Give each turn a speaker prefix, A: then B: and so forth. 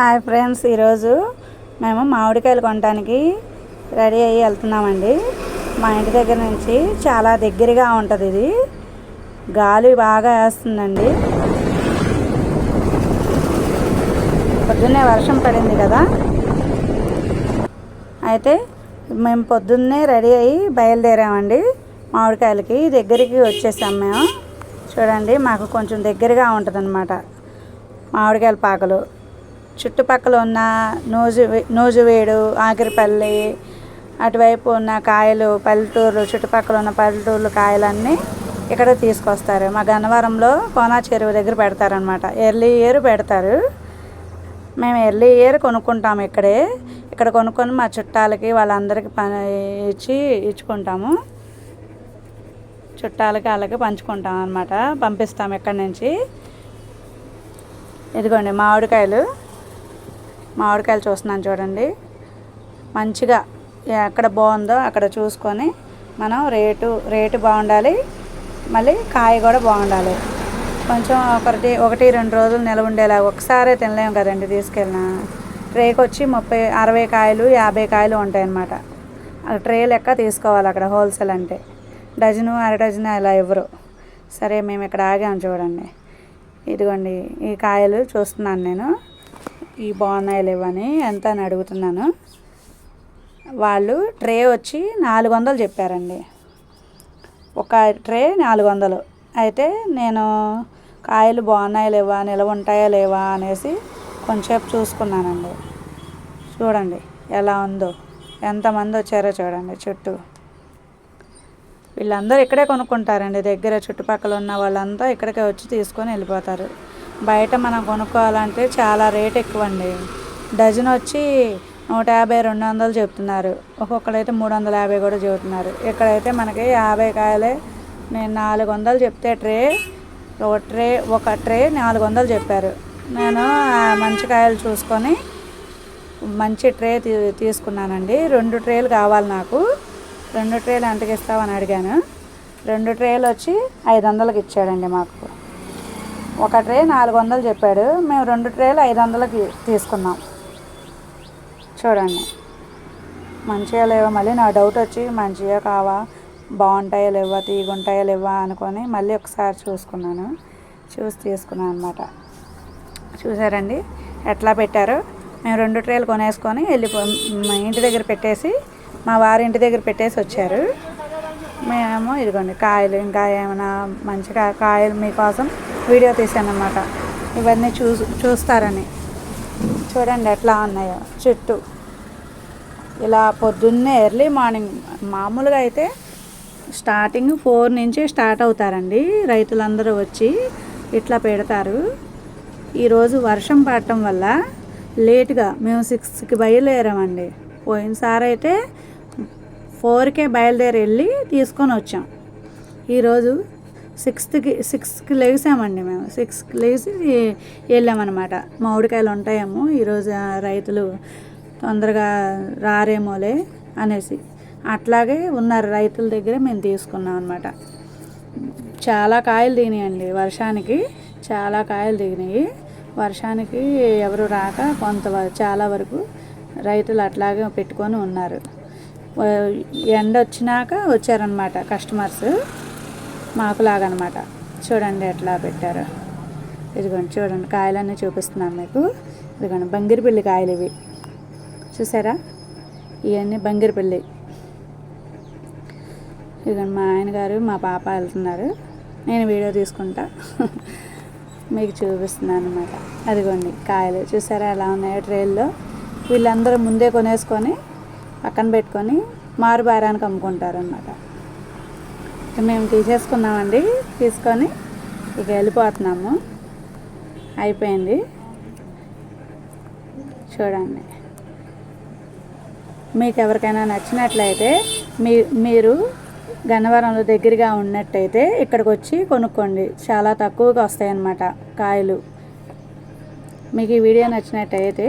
A: Hi friends ఈరోజు మేము మామిడికాయలు కొనడానికి రెడీ అయ్యి వెళ్తున్నామండి. మా ఇంటి దగ్గర నుంచి చాలా దగ్గరగా ఉంటుంది ఇది. గాలి బాగా వేస్తుందండి. పొద్దున్నే వర్షం పడింది కదా. అయితే మేము పొద్దున్నే రెడీ అయ్యి బయలుదేరామండి మామిడికాయలకి. దగ్గరికి వచ్చేసాం మేము. చూడండి మాకు కొంచెం దగ్గరగా ఉంటుంది మామిడికాయల పాకలు. చుట్టుపక్కల ఉన్న నూజు నూజువేడు ఆగిరిపల్లి అటువైపు ఉన్న కాయలు పల్లెటూర్లు చుట్టుపక్కల ఉన్న పల్లెటూర్లు కాయలన్నీ ఇక్కడ తీసుకొస్తారు. మా గన్నవరంలో కోనా చెరువు దగ్గర పెడతారనమాట ఎర్లీ ఇయర్ పెడతారు. మేము ఎర్లీ ఇయర్ కొనుక్కుంటాము ఇక్కడే. ఇక్కడ కొనుక్కొని మా చుట్టాలకి వాళ్ళందరికీ పని ఇచ్చి ఇచ్చుకుంటాము. చుట్టాలకి వాళ్ళకి పంచుకుంటాం అనమాట పంపిస్తాం ఇక్కడి నుంచి. ఇదిగోండి మామిడికాయలు. మామిడికాయలు చూస్తున్నాను చూడండి. మంచిగా ఎక్కడ బాగుందో అక్కడ చూసుకొని మనం రేటు రేటు బాగుండాలి. మళ్ళీ కాయ కూడా బాగుండాలి. కొంచెం ఒకటి ఒకటి రెండు రోజులు నిలవ ఉండేలా ఒకసారే తినలేము కదండి తీసుకెళ్ళిన. ట్రేకి వచ్చి ముప్పై అరవై కాయలు యాభై కాయలు ఉంటాయన్నమాట. ట్రే లెక్క తీసుకోవాలి అక్కడ హోల్సేల్ అంటే. డజను అర డజను అలా ఇవ్వరు. సరే మేము ఇక్కడ ఆగాము చూడండి. ఇదిగోండి ఈ కాయలు చూస్తున్నాను నేను. ఇవి బాగున్నాయి లేవని ఎంత అని అడుగుతున్నాను. వాళ్ళు ట్రే వచ్చి నాలుగు వందలు చెప్పారండి. ఒక ట్రే నాలుగు వందలు అయితే నేను కాయలు బాగున్నాయా లేవా నిలవ ఉంటాయా లేవా అనేసి కొంచెంసేపు చూసుకున్నానండి. చూడండి ఎలా ఉందో ఎంతమంది వచ్చారో చూడండి చుట్టూ. వీళ్ళందరూ ఇక్కడే కొనుక్కుంటారండి. దగ్గర చుట్టుపక్కల ఉన్న వాళ్ళంతా ఇక్కడికే వచ్చి తీసుకొని వెళ్ళిపోతారు. బయట మనం కొనుక్కోవాలంటే చాలా రేట్ ఎక్కువ అండి డజన్ వచ్చి నూట యాభై రెండు వందలు చెప్తున్నారు. ఒక్కొక్కడైతే మూడు వందల యాభై కూడా చెబుతున్నారు. ఇక్కడైతే మనకి యాభై కాయలే నేను నాలుగు వందలు చెప్తే ట్రే ఒక ట్రే ఒక ట్రే నాలుగు వందలు చెప్పారు. నేను మంచి కాయలు చూసుకొని మంచి ట్రే తీ తీసుకున్నానండి. రెండు ట్రేలు కావాలి నాకు. రెండు ట్రేలు ఎంతకి ఇస్తామని అడిగాను. రెండు ట్రేలు వచ్చి ఐదు వందలకి ఇచ్చాడండి మాకు. ఒక ట్రే నాలుగు వందలు చెప్పాడు. మేము రెండు ట్రేలు ఐదు వందలకి తీసుకున్నాం. చూడండి. మంచిగా లేవా? మళ్ళీ నా డౌట్ వచ్చి మంచిగా కావా? బాగుంటాయా లేవా? తీగుంటాయా లేవా అనుకొని మళ్ళీ ఒకసారి చూసుకున్నాను. చూసి తీసుకున్నాను అనమాట చూసారండి? ఎట్లా పెట్టారు? మేము రెండు ట్రేలు కొనేసుకొని వెళ్ళిపో మా ఇంటి దగ్గర పెట్టేసి మా వారి ఇంటి దగ్గర పెట్టేసి వచ్చారు. మేము ఇదిగోండి కాయలు ఇంకా ఏమైనా మంచిగా కాయలు మీకోసం వీడియో తీసానమాట ఇవన్నీ చూ చూస్తారని. చూడండి ఎట్లా ఉన్నాయో. చెట్టు. ఇలా పొద్దున్నే ఎర్లీ మార్నింగ్ మామూలుగా అయితే స్టార్టింగ్ ఫోర్ నుంచి స్టార్ట్ అవుతారండి. రైతులందరూ వచ్చి ఇట్లా పెడతారు. ఈరోజు వర్షం పడటం వల్ల లేట్గా మేము సిక్స్కి బయలుదేరామండి. పోయినసారి అయితే ఫోర్కే బయలుదేరి వెళ్ళి తీసుకొని వచ్చాం. ఈరోజు సిక్స్త్కి సిక్స్కి లేసామండి మేము. సిక్స్కి లేచి వెళ్ళామన్నమాట. మామిడికాయలు ఉంటాయేమో ఈరోజు రైతులు తొందరగా రారేమోలే అనేసి. అట్లాగే ఉన్నారు రైతుల దగ్గర మేము తీసుకున్నాం అనమాట చాలా కాయలు తినాయండి వర్షానికి చాలా కాయలు దిగినాయి వర్షానికి ఎవరు రాక కొంత చాలా వరకు రైతులు అట్లాగే పెట్టుకొని ఉన్నారు. ఎండ వచ్చినాక వచ్చారనమాట కస్టమర్స్. మాకులాగనమాట. చూడండి ఎట్లా పెట్టారు. ఇదిగోండి చూడండి కాయలన్నీ చూపిస్తున్నాను మీకు. ఇదిగోండి బంగిరిపల్లి కాయలు ఇవి. చూసారా? ఇవన్నీ బంగిరిపల్లి. ఇదిగోండి మా ఆయన గారు మా పాప వెళ్తున్నారు. నేను వీడియో తీసుకుంటా. మీకు చూపిస్తున్నాను అనమాట అదిగోండి కాయలు. చూసారా ఎలా ఉన్నాయో ట్రైల్లో. వీళ్ళందరూ ముందే కొనేసుకొని పక్కన పెట్టుకొని మారుబారానికి అమ్ముకుంటారు అనమాట మేము తీసేసుకున్నామండి తీసుకొని ఇక వెళ్ళిపోతున్నాము. అయిపోయింది. చూడండి. మీకు ఎవరికైనా నచ్చినట్లయితే మీ మీరు గన్నవరంలో దగ్గరగా ఉన్నట్టయితే ఇక్కడికి వచ్చి కొనుక్కోండి. చాలా తక్కువగా వస్తాయన్నమాట కాయలు. మీకు ఈ వీడియో నచ్చినట్టయితే